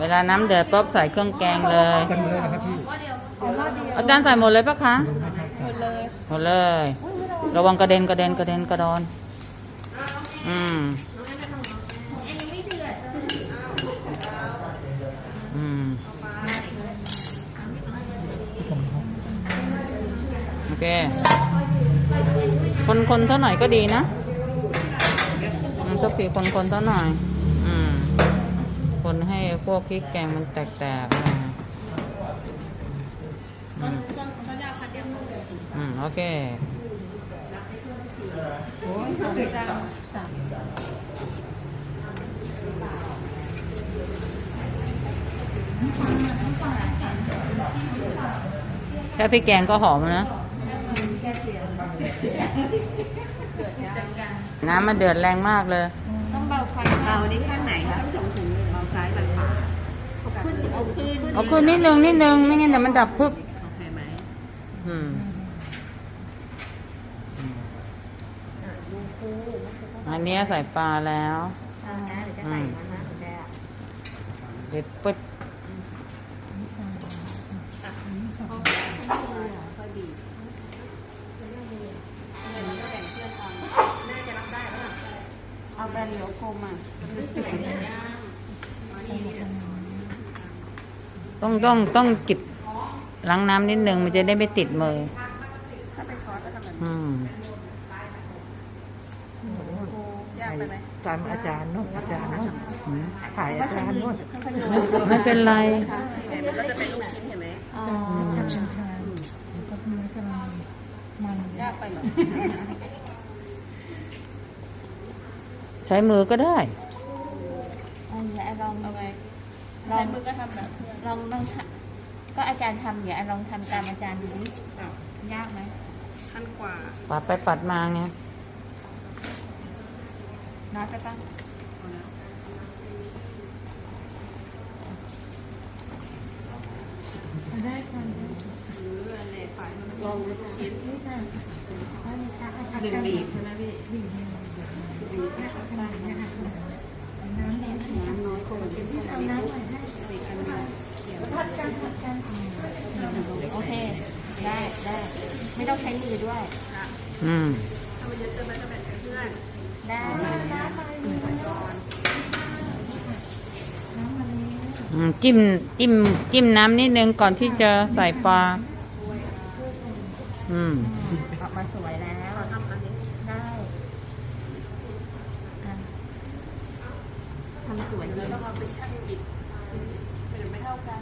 เวลาน้ำเดือดปุ๊บใส่เครื่องแกงเลยใส่หมดเลยนะครับพี่อาจารย์ใส่หมดเลยปะคะหมดเลยหมดเลย ระวังกระเด็นกระเด็นกระเด็นกระดอน อืมอืมโอเค คนคนๆเท่าหน่อยก็ดีนะอืมก็ผีคนคนๆเท่าหน่อยอืม คนให้พวกพริกแกงมันแตกๆอะอืมอืม โอเคแค่พริกแกงก็หอมนะ น้ำมันเดือดแรงมากเลย ต้องเบาไฟเบานี้ข้างไหนคะทั้งสองถุงเลยเบาซ้ายเบาขวา เอาขึ้นเอาขึ้นเอาขึ้นนิดนึงนิดนึงไม่งั้นเดี๋ยวมันดับพึบโอเคไหมอืมอันเนี้ยใส่ปลาแล้วอ่านะเดี๋ยวจะใส่มันนะคุณแม่เด็ดปึ๊ดค่อยบีบแบ่งเพื่อนก่อนน่าจะรับได้แล้วเอาแบนเหลียวคมอะ ต้องต้องต้องจิบล้างน้ำนิดนึงมันจะได้ไม่ติดมือถ้าเป็นช้อนก็ทำแบบนี้อืมยากไปไหมตามอาจารย์นู่นอาจารย์นู่นอืมถ่ายอาจารย์นู่นค่อยๆโยนไม่เป็นไรเห็นมันก็จะเป็นลูกชิ้นเห็นไหมอ๋อยากไปเหรอใช้มือก็ได้ ลองมือก็ทำแบบเพื่อนลองลองทำก็อาจารย์ทำเดี๋ยวไอ้ลองทำตามอาจารย์ดูดิอ้าวยากไหมขั้นกว่า ปัดไปปัดมาไงน้อยไปปะเอาแล้วได้ค่ะหรืออะไรฝ่ายมันลองลูกชิ้นดึงบีบใช่ไหมพี่บีบน้ำน้อยคนเป็นที่ทำน้ำหน่อยให้อีกอันนึง โอเค ได้ได้ ไม่ต้องใช้มือด้วย อืมถ้ามันเยอะเกินไปก็แบ่งให้เพื่อนได้อืมจิ้มจิ้มจิ้มน้ำนิดนึงก่อนที่จะใส่ปลา อืมออกมาสวยแล้วได้ทำสวยแล้วต้องเอาไปชั่งอีก ไม่เท่ากัน